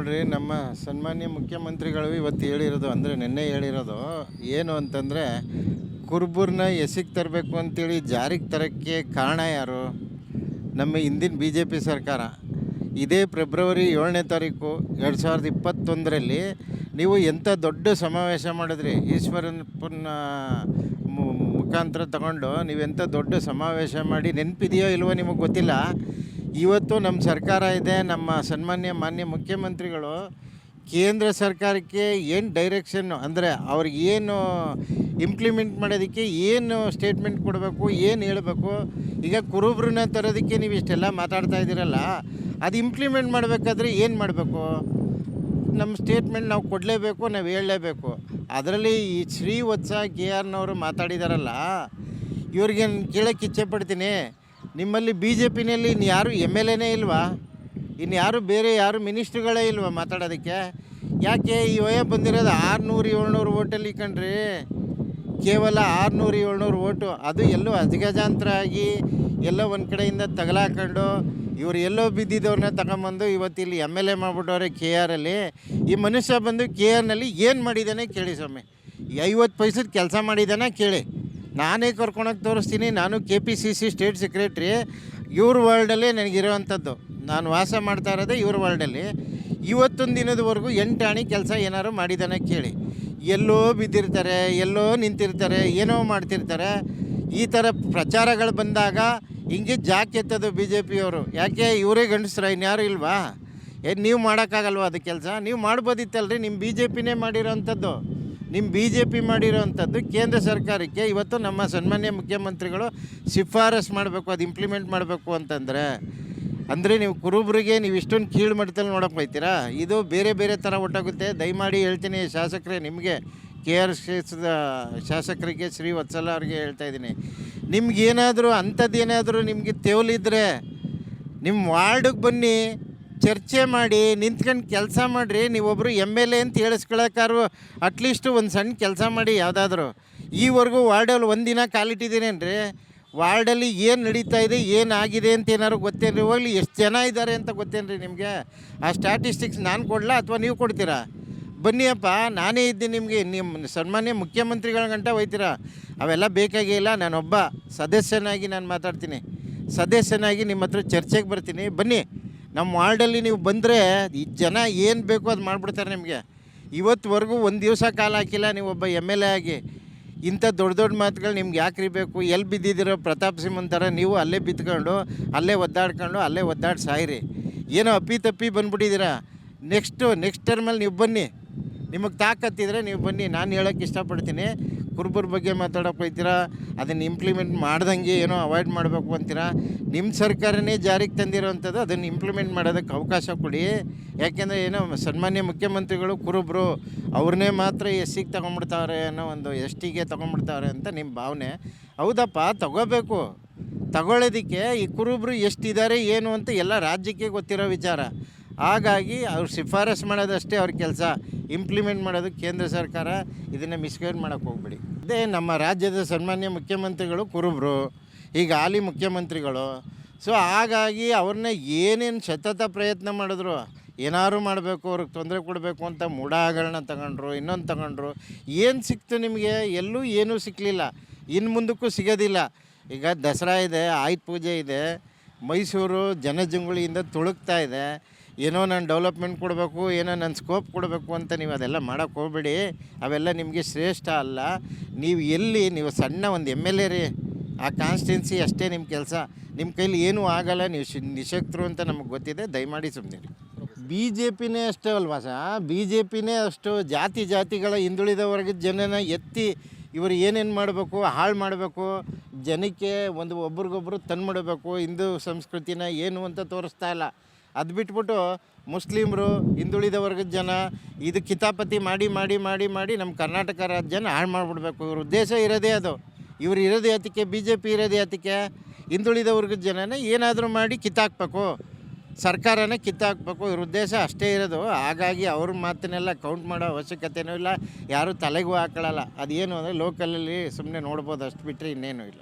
ನೋಡ್ರಿ, ನಮ್ಮ ಸನ್ಮಾನ್ಯ ಮುಖ್ಯಮಂತ್ರಿಗಳು ಇವತ್ತು ಹೇಳಿರೋದು ಅಂದರೆ ನಿನ್ನೆ ಹೇಳಿರೋದು ಏನು ಅಂತಂದರೆ, ಕುರ್ಬುರ್ನ ಎಸಿಗೆ ತರಬೇಕು ಅಂತೇಳಿ ಜಾರಿಗೆ ತರೋಕ್ಕೆ ಕಾರಣ ಯಾರು? ನಮ್ಮ ಹಿಂದಿನ ಬಿ ಜೆ ಪಿ ಸರ್ಕಾರ. ಇದೇ ಫೆಬ್ರವರಿ ಏಳನೇ ತಾರೀಕು ಎರಡು ಸಾವಿರದ ಇಪ್ಪತ್ತೊಂದರಲ್ಲಿ ನೀವು ಎಂಥ ದೊಡ್ಡ ಸಮಾವೇಶ ಮಾಡಿದ್ರಿ? ಈಶ್ವರಪ್ಪನ ಮು- ಮುಖಾಂತರ ತಗೊಂಡು ನೀವೆಂಥ ದೊಡ್ಡ ಸಮಾವೇಶ ಮಾಡಿ ನೆನಪಿದೆಯೋ ಇಲ್ವೋ ನಿಮಗೆ ಗೊತ್ತಿಲ್ಲ. ಇವತ್ತು ನಮ್ಮ ಸರ್ಕಾರ ಇದೆ, ನಮ್ಮ ಸನ್ಮಾನ್ಯ ಮಾನ್ಯ ಮುಖ್ಯಮಂತ್ರಿಗಳು ಕೇಂದ್ರ ಸರ್ಕಾರಕ್ಕೆ ಏನು ಡೈರೆಕ್ಷನ್ನು ಅಂದರೆ ಅವ್ರಿಗೆ ಏನು ಇಂಪ್ಲಿಮೆಂಟ್ ಮಾಡೋದಕ್ಕೆ ಏನು ಸ್ಟೇಟ್ಮೆಂಟ್ ಕೊಡಬೇಕು, ಏನು ಹೇಳಬೇಕು? ಈಗ ಕುರುಬ್ರನ್ನ ತರೋದಕ್ಕೆ ನೀವು ಇಷ್ಟೆಲ್ಲ ಮಾತಾಡ್ತಾ ಇದ್ದೀರಲ್ಲ, ಅದು ಇಂಪ್ಲಿಮೆಂಟ್ ಮಾಡಬೇಕಾದ್ರೆ ಏನು ಮಾಡಬೇಕು? ನಮ್ಮ ಸ್ಟೇಟ್ಮೆಂಟ್ ನಾವು ಕೊಡಲೇಬೇಕು, ನಾವು ಹೇಳಲೇಬೇಕು. ಅದರಲ್ಲಿ ಈ ಶ್ರೀ ವತ್ಸ ಕೆ ಆರ್ನವರು ಮಾತಾಡಿದಾರಲ್ಲ ಇವ್ರಿಗೆ ಕೇಳೋಕ್ಕೆ ಇಚ್ಛೆ ಪಡ್ತೀನಿ. ನಿಮ್ಮಲ್ಲಿ ಬಿ ಜೆ ಪಿನಲ್ಲಿ ಯಾರು ಎಂ ಎಲ್ ಎನೇ ಇಲ್ವಾ? ಇನ್ನು ಯಾರು ಬೇರೆ ಯಾರು ಮಿನಿಸ್ಟ್ರುಗಳೇ ಇಲ್ವಾ ಮಾತಾಡೋದಕ್ಕೆ? ಯಾಕೆ ಈ ವಯ ಬಂದಿರೋದು ಆರುನೂರು, ಏಳ್ನೂರು ಓಟಲ್ಲಿ ಕಣ್ರಿ ಕೇವಲ ಆರುನೂರು, ಏಳ್ನೂರು ಓಟು ಅದು ಎಲ್ಲೋ ಅಜಗಜಾಂತರ ಆಗಿ ಎಲ್ಲೋ ಒಂದು ಕಡೆಯಿಂದ ತಗಲಾಕೊಂಡು ಇವರು ಎಲ್ಲೋ ಬಿದ್ದಿದ್ದವ್ರನ್ನ ತಗೊಂಬಂದು ಇವತ್ತು ಇಲ್ಲಿ ಎಂ ಎಲ್ ಎ ಮಾಡ್ಬಿಟ್ಟವ್ರೆ ಕೆ ಆರಲ್ಲಿ ಈ ಮನುಷ್ಯ ಬಂದು ಕೆ ಆರ್ನಲ್ಲಿ ಏನು ಮಾಡಿದ್ದಾನೆ ಕೇಳಿ ಸ್ವಾಮಿ. ಐವತ್ತು ಪೈಸದ ಕೆಲಸ ಮಾಡಿದ್ದಾನೆ ಕೇಳಿ. ನಾನೇ ಕರ್ಕೊಳಕ್ಕೆ ತೋರಿಸ್ತೀನಿ. ನಾನು K P C C state secretary ಇವ್ರ ವರ್ಲ್ಡಲ್ಲೇ ನನಗಿರೋವಂಥದ್ದು. ನಾನು ವಾಸ ಮಾಡ್ತಾ ಇರೋದೇ ಇವ್ರ ವರ್ಲ್ಡಲ್ಲಿ ಇವತ್ತೊಂದು ದಿನದವರೆಗೂ ಎಂಟು ಆಣಿ ಕೆಲಸ ಏನಾರು ಮಾಡಿದ್ದಾನೆ ಕೇಳಿ. ಎಲ್ಲೋ ಬಿದ್ದಿರ್ತಾರೆ, ಎಲ್ಲೋ ನಿಂತಿರ್ತಾರೆ, ಏನೋ ಮಾಡ್ತಿರ್ತಾರೆ. ಈ ಥರ ಪ್ರಚಾರಗಳು ಬಂದಾಗ ಹಿಂಗೆ ಜಾಕ್ ಎತ್ತದು ಬಿ ಜೆ ಪಿಯವರು ಯಾಕೆ? ಇವರೇ ಗಂಡಸ್ರ, ಇನ್ಯಾರು ಇಲ್ವಾ? ಏನು ನೀವು ಮಾಡೋಕ್ಕಾಗಲ್ವ ಅದು ಕೆಲಸ? ನೀವು ಮಾಡ್ಬೋದಿತ್ತಲ್ರಿ ನಿಮ್ಮ ಬಿ ಜೆ ಪಿನೇ ಮಾಡಿರೋವಂಥದ್ದು ನಿಮ್ಮ ಬಿ ಜೆ ಪಿ ಮಾಡಿರೋವಂಥದ್ದು ಕೇಂದ್ರ ಸರ್ಕಾರಕ್ಕೆ ಇವತ್ತು ನಮ್ಮ ಸನ್ಮಾನ್ಯ ಮುಖ್ಯಮಂತ್ರಿಗಳು ಶಿಫಾರಸ್ ಮಾಡಬೇಕು, ಅದು ಇಂಪ್ಲಿಮೆಂಟ್ ಮಾಡಬೇಕು ಅಂತಂದರೆ, ಅಂದರೆ ನೀವು ಕುರುಬರಿಗೆ ನೀವು ಇಷ್ಟೊಂದು ಕೀಳು ಮಟ್ಟದಲ್ಲಿ ನೋಡೋಕೆ ಹೋಗ್ತೀರಾ ಇದು ಬೇರೆ ಬೇರೆ ಥರ ಒಟ್ಟಾಗುತ್ತೆ. ದಯಮಾಡಿ ಹೇಳ್ತೀನಿ ಶಾಸಕರೇ, ನಿಮಗೆ ಕೆ ಆರ್ ಕ್ಷೇತ್ರದ ಶಾಸಕರಿಗೆ, ಶ್ರೀ ವತ್ಸಲ ಅವ್ರಿಗೆ ಹೇಳ್ತಾ ಇದ್ದೀನಿ. ನಿಮ್ಗೇನಾದರೂ ಅಂಥದ್ದೇನಾದರೂ ನಿಮಗೆ ತೇವಲಿದ್ರೆ ನಿಮ್ಮ ವಾರ್ಡಿಗೆ ಬನ್ನಿ. ಚರ್ಚೆ ಮಾಡಿ, ನಿಂತ್ಕೊಂಡು ಕೆಲಸ ಮಾಡಿರಿ ನೀವೊಬ್ಬರು ಎಂ ಎಲ್ ಎ ಅಂತ ಹೇಳಿಸ್ಕೊಳಕ್ಕಾರು ಅಟ್ಲೀಸ್ಟು ಒಂದು ಸಣ್ಣ ಕೆಲಸ ಮಾಡಿ ಯಾವುದಾದ್ರೂ. ಈವರೆಗೂ ವಾರ್ಡಲ್ಲಿ ಒಂದಿನ ಕಾಲಿಟ್ಟಿದ್ದೀನೇನ್ರಿ? ವಾರ್ಡಲ್ಲಿ ಏನು ನಡೀತಾ ಇದೆ ಏನಾಗಿದೆ ಅಂತ ಏನಾದ್ರು ಗೊತ್ತೇನ್ರಿ? ಹೋಗ್ಲಿ, ಎಷ್ಟು ಜನ ಇದ್ದಾರೆ ಅಂತ ಗೊತ್ತೇನ್ರಿ ನಿಮಗೆ? ಆ ಸ್ಟ್ಯಾಟಿಸ್ಟಿಕ್ಸ್ ನಾನು ಕೊಡಲಾ ಅಥವಾ ನೀವು ಕೊಡ್ತೀರಾ? ಬನ್ನಿಯಪ್ಪ ನಾನೇ ಇದ್ದೀನಿ ನಿಮಗೆ. ನಿಮ್ಮ ಸನ್ಮಾನ್ಯ ಮುಖ್ಯಮಂತ್ರಿಗಳ ಗಂಟ ಹೋಯ್ತೀರಾ? ಅವೆಲ್ಲ ಬೇಕಾಗೇ ಇಲ್ಲ, ನಾನೊಬ್ಬ ಸದಸ್ಯನಾಗಿ ನಾನು ಮಾತಾಡ್ತೀನಿ. ಸದಸ್ಯನಾಗಿ ನಿಮ್ಮ ಹತ್ರ ಚರ್ಚೆಗೆ ಬರ್ತೀನಿ. ಬನ್ನಿ. ನಮ್ಮ ವಾರ್ಡಲ್ಲಿ ನೀವು ಬಂದರೆ ಈ ಜನ ಏನು ಬೇಕೋ ಅದು ಮಾಡಿಬಿಡ್ತಾರೆ ನಿಮಗೆ. ಇವತ್ತುವರೆಗೂ ಒಂದು ದಿವಸ ಕಾಲ ಹಾಕಿಲ್ಲ ನೀವು ಒಬ್ಬ ಎಂ ಎಲ್ ಎ ಆಗಿ. ಇಂಥ ದೊಡ್ಡ ದೊಡ್ಡ ಮಾತುಗಳು ನಿಮ್ಗೆ ಯಾಕ್ರಿ ಬೇಕು? ಎಲ್ಲಿ ಬಿದ್ದಿದ್ದೀರೋ ಪ್ರತಾಪ್ ಸಿಂಹನ್ ಥರ ನೀವು ಅಲ್ಲೇ ಬಿತ್ಕೊಂಡು, ಅಲ್ಲೇ ಒದ್ದಾಡ್ಕೊಂಡು, ಅಲ್ಲೇ ಒದ್ದಾಡಿ ಸಾಯಿರಿ. ಏನೋ ಅಪ್ಪಿ ತಪ್ಪಿ ಬಂದ್ಬಿಟ್ಟಿದ್ದೀರಾ? ನೆಕ್ಸ್ಟು ನೆಕ್ಸ್ಟ್ ಟರ್ಮಲ್ಲಿ ನೀವು ಬನ್ನಿ. ನಿಮಗೆ ತಾಕತ್ತಿದ್ರೆ ನೀವು ಬನ್ನಿ. ನಾನು ಹೇಳೋಕ್ಕೆ ಇಷ್ಟಪಡ್ತೀನಿ. ಕುರುಬರ ಬಗ್ಗೆ ಮಾತಾಡೋಕೆ ಹೋಗ್ತೀರಾ? ಅದನ್ನು ಇಂಪ್ಲಿಮೆಂಟ್ ಮಾಡ್ದಂಗೆ ಏನೋ ಅವಾಯ್ಡ್ ಮಾಡಬೇಕು ಅಂತೀರಾ? ನಿಮ್ಮ ಸರ್ಕಾರನೇ ಜಾರಿಗೆ ತಂದಿರೋವಂಥದ್ದು ಅದನ್ನು ಇಂಪ್ಲಿಮೆಂಟ್ ಮಾಡೋದಕ್ಕೆ ಅವಕಾಶ ಕೊಡಿ. ಯಾಕೆಂದರೆ ಏನೋ ಸನ್ಮಾನ್ಯ ಮುಖ್ಯಮಂತ್ರಿಗಳು ಕುರುಬರು, ಅವ್ರನ್ನೇ ಮಾತ್ರ ಎಸ್ ಸಿಗೆ ತೊಗೊಂಡ್ಬಿಡ್ತಾವ್ರೆ ಅನ್ನೋ ಒಂದು ಎಸ್ ಟಿಗೆ ತೊಗೊಂಡ್ಬಿಡ್ತಾವ್ರೆ ಅಂತ ನಿಮ್ಮ ಭಾವನೆ. ಹೌದಪ್ಪ, ತಗೋಬೇಕು. ತಗೊಳ್ಳೋದಕ್ಕೆ ಈ ಕುರುಬರು ಎಷ್ಟಿದ್ದಾರೆ, ಏನು ಅಂತ ಎಲ್ಲ ರಾಜ್ಯಕ್ಕೆ ಗೊತ್ತಿರೋ ವಿಚಾರ. ಹಾಗಾಗಿ ಅವ್ರು ಶಿಫಾರಸ್ ಮಾಡೋದಷ್ಟೇ ಅವ್ರ ಕೆಲಸ. ಇಂಪ್ಲಿಮೆಂಟ್ ಮಾಡೋದು ಕೇಂದ್ರ ಸರ್ಕಾರ ಇದನ್ನು ಮಿಸ್ಗೈಡ್ ಮಾಡೋಕ್ಕೆ ಹೋಗ್ಬೇಡಿ. ಅದೇ ನಮ್ಮ ರಾಜ್ಯದ ಸನ್ಮಾನ್ಯ ಮುಖ್ಯಮಂತ್ರಿಗಳು ಕುರುಬರು, ಈಗ ಹಾಲಿ ಮುಖ್ಯಮಂತ್ರಿಗಳು. ಸೊ ಹಾಗಾಗಿ ಅವ್ರನ್ನ ಏನೇನು ಸತತ ಪ್ರಯತ್ನ ಮಾಡಿದ್ರು, ಏನಾದ್ರು ಮಾಡಬೇಕು, ಅವ್ರಿಗೆ ತೊಂದರೆ ಕೊಡಬೇಕು ಅಂತ ಮೂಡಾಗಳನ್ನ ತಗೊಂಡ್ರು, ಇನ್ನೊಂದು ತಗೊಂಡ್ರು, ಏನು ಸಿಕ್ತು ನಿಮಗೆ? ಎಲ್ಲೂ ಏನೂ ಸಿಕ್ಕಲಿಲ್ಲ ಇನ್ನು ಮುಂದಕ್ಕೂ ಸಿಗೋದಿಲ್ಲ. ಈಗ ದಸರಾ ಇದೆ, ಆಯುಧ ಪೂಜೆ ಇದೆ. ಮೈಸೂರು ಜನಜಂಗುಳಿಯಿಂದ ತುಳುಕ್ತಾ ಇದೆ. ಏನೋ ನಾನು ಡೆವಲಪ್ಮೆಂಟ್ ಕೊಡಬೇಕು, ಏನೋ ನನ್ನ ಸ್ಕೋಪ್ ಕೊಡಬೇಕು ಅಂತ ನೀವು ಅದೆಲ್ಲ ಮಾಡೋಕ್ಕೆ ಹೋಗ್ಬೇಡಿ. ಅವೆಲ್ಲ ನಿಮಗೆ ಶ್ರೇಷ್ಠ ಅಲ್ಲ. ನೀವು ಎಲ್ಲಿ, ನೀವು ಸಣ್ಣ ಒಂದು ಎಂ ಎಲ್ ಎ ರೀ. ಆ ಕಾನ್ಸ್ಟಿಟ್ಯೂನ್ಸಿ ಅಷ್ಟೇ ನಿಮ್ಮ ಕೆಲಸ. ನಿಮ್ಮ ಕೈಲಿ ಏನೂ ಆಗಲ್ಲ, ನೀವು ಶಿ, ನಿಶಕ್ತರು ಅಂತ ನಮಗೆ ಗೊತ್ತಿದೆ. ದಯಮಾಡಿ ಸುಮ್ಮನೆ ಬಿ ಜೆ ಪಿನೇ ಅಷ್ಟೇ ಅಲ್ವಾ ಸಾ ಬಿ ಜೆ ಪಿನೇ ಅಷ್ಟು ಜಾತಿ ಜಾತಿಗಳ ಹಿಂದುಳಿದ ವರ್ಗದ ಜನನ ಎತ್ತಿ ಇವರು ಏನೇನು ಮಾಡಬೇಕು, ಹಾಳು ಮಾಡಬೇಕು, ಜನಕ್ಕೆ ಒಂದು ಒಬ್ರಿಗೊಬ್ರು ಮಾಡಬೇಕು, ಹಿಂದೂ ಸಂಸ್ಕೃತಿನ ಏನು ಅಂತ ತೋರಿಸ್ತಾ ಇಲ್ಲ. ಅದು ಬಿಟ್ಬಿಟ್ಟು ಮುಸ್ಲಿಮ್ರು ಹಿಂದುಳಿದ ವರ್ಗದ ಜನ ಇದು ಕಿತಾಪತಿ ಮಾಡಿ ಮಾಡಿ ಮಾಡಿ ಮಾಡಿ ನಮ್ಮ ಕರ್ನಾಟಕ ರಾಜ್ಯನ ಹಾಳು ಮಾಡಿಬಿಡ್ಬೇಕು. ಇವ್ರ ಉದ್ದೇಶ ಇರೋದೇ ಅದು. ಇವ್ರು ಇರೋದೇ ಅದಕ್ಕೆ ಬಿ ಜೆ ಪಿ ಇರೋದೇ ಅದಕ್ಕೆ ಹಿಂದುಳಿದ ವರ್ಗದ ಜನನೇ ಏನಾದರೂ ಮಾಡಿ ಕಿತ್ತಾಕ್ಬೇಕು. ಸರ್ಕಾರನೇ ಕಿತ್ತಾಕ್ಬೇಕು, ಇವ್ರ ಉದ್ದೇಶ ಅಷ್ಟೇ ಇರೋದು. ಹಾಗಾಗಿ ಅವ್ರ ಮಾತನ್ನೆಲ್ಲ ಕೌಂಟ್ ಮಾಡೋ ಅವಶ್ಯಕತೆನೂ ಇಲ್ಲ. ಯಾರೂ ತಲೆಗೂ ಹಾಕೊಳ್ಳಲ್ಲ ಅದೇನು ಅಂದರೆ ಲೋಕಲಲ್ಲಿ ಸುಮ್ಮನೆ ನೋಡ್ಬೋದು ಅಷ್ಟು ಬಿಟ್ಟರೆ ಇನ್ನೇನು ಇಲ್ಲ.